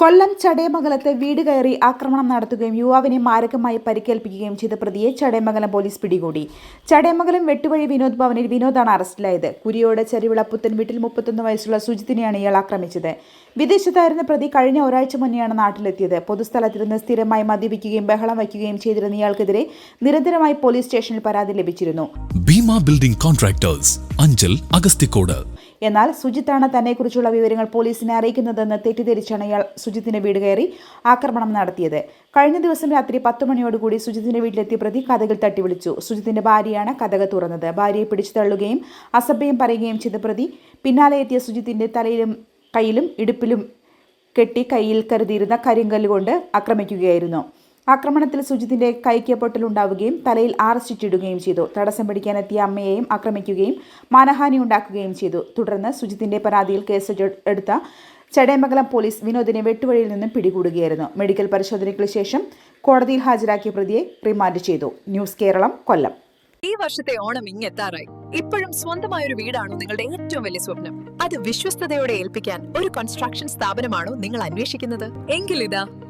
കൊല്ലം ചടയമംഗലത്ത് വീട് കയറി ആക്രമണം നടത്തുകയും യുവാവിനെ മാരകമായി പരിക്കേൽപ്പിക്കുകയും ചെയ്ത പ്രതിയെ ചടയമംഗലം പോലീസ് പിടികൂടി. ചടയമംഗലം വെട്ടുവഴി വിനോദ് ഭവനിൽ വിനോദാണ് അറസ്റ്റിലായത്. കുരിയോട് ചെരുവിള പുത്തൻ വീട്ടിൽ മുപ്പത്തൊന്ന് വയസ്സുള്ള സുജിത്തിനെയാണ് ഇയാൾ ആക്രമിച്ചത്. വിദേശത്തായിരുന്ന പ്രതി കഴിഞ്ഞ ഒരാഴ്ച മുന്നെയാണ് നാട്ടിലെത്തിയത്. പൊതുസ്ഥലത്തിരുന്ന് സ്ഥിരമായി മദ്യപിക്കുകയും ബഹളം വയ്ക്കുകയും ചെയ്തിരുന്ന ഇയാൾക്കെതിരെ നിരന്തരമായി പോലീസ് സ്റ്റേഷനിൽ പരാതി ലഭിച്ചിരുന്നു. ഭീമ ബിൽഡിംഗ് കോൺട്രാക്ടേഴ്സ് അഞ്ചൽ അഗസ്തിക്കോട് എന്നാൽ സുജിത്താണ് തന്നെക്കുറിച്ചുള്ള വിവരങ്ങൾ പോലീസിനെ അറിയിക്കുന്നതെന്ന് തെറ്റിദ്ധരിച്ചാണ് ഇയാൾ സുജിത്തിന്റെ വീട് കയറി ആക്രമണം നടത്തിയത്. കഴിഞ്ഞ ദിവസം രാത്രി പത്ത് മണിയോടുകൂടി സുജിത്തിന്റെ വീട്ടിലെത്തിയ പ്രതി കഥകൾ തട്ടി വിളിച്ചു സുജിത്തിന്റെ ഭാര്യയാണ് കഥകൾ തുറന്നത്. ഭാര്യയെ പിടിച്ചു തള്ളുകയും അസഭ്യം പറയുകയും ചെയ്ത പ്രതി പിന്നാലെ എത്തിയ സുജിത്തിന്റെ തലയിലും കയ്യിലും ഇടുപ്പിലും കെട്ടി കയ്യിൽ കരുതിയിരുന്ന കരിങ്കല്ലുകൊണ്ട് ആക്രമിക്കുകയായിരുന്നു. ആക്രമണത്തിൽ സുജിത്തിന്റെ കൈക്ക് പൊട്ടലുണ്ടാവുകയും തലയിൽ ആറ് സ്റ്റിച്ചിടുകയും ചെയ്തു. തടസ്സം പിടിക്കാനെത്തിയ അമ്മയെയും ആക്രമിക്കുകയും മാനഹാനി ഉണ്ടാക്കുകയും ചെയ്തു. തുടർന്ന് സുജിത്തിന്റെ പരാതിയിൽ കേസ് എട്- എടുത്ത ചടയമംഗലം പോലീസ് വിനോദിനെ വെട്ടുവഴിയിൽ നിന്നും പിടികൂടുകയായിരുന്നു. മെഡിക്കൽ പരിശോധനയ്ക്ക് ശേഷം കോടതിയിൽ ഹാജരാക്കിയ പ്രതിയെ റിമാൻഡ് ചെയ്തു. ന്യൂസ് കേരളം കൊല്ലം. ഈ വർഷത്തെ ഓണം ഇങ്ങെത്താറായി ഇപ്പോഴും സ്വന്തമായ ഒരു വീടാണോ നിങ്ങളുടെ ഏറ്റവും വലിയ സ്വപ്നം? അത് വിശ്വസ്തയോടെ ഏൽപ്പിക്കാൻ ഒരു കൺസ്ട്രക്ഷൻ സ്ഥാപനമാണോ നിങ്ങൾ അന്വേഷിക്കുന്നത്? എങ്കിലിതാ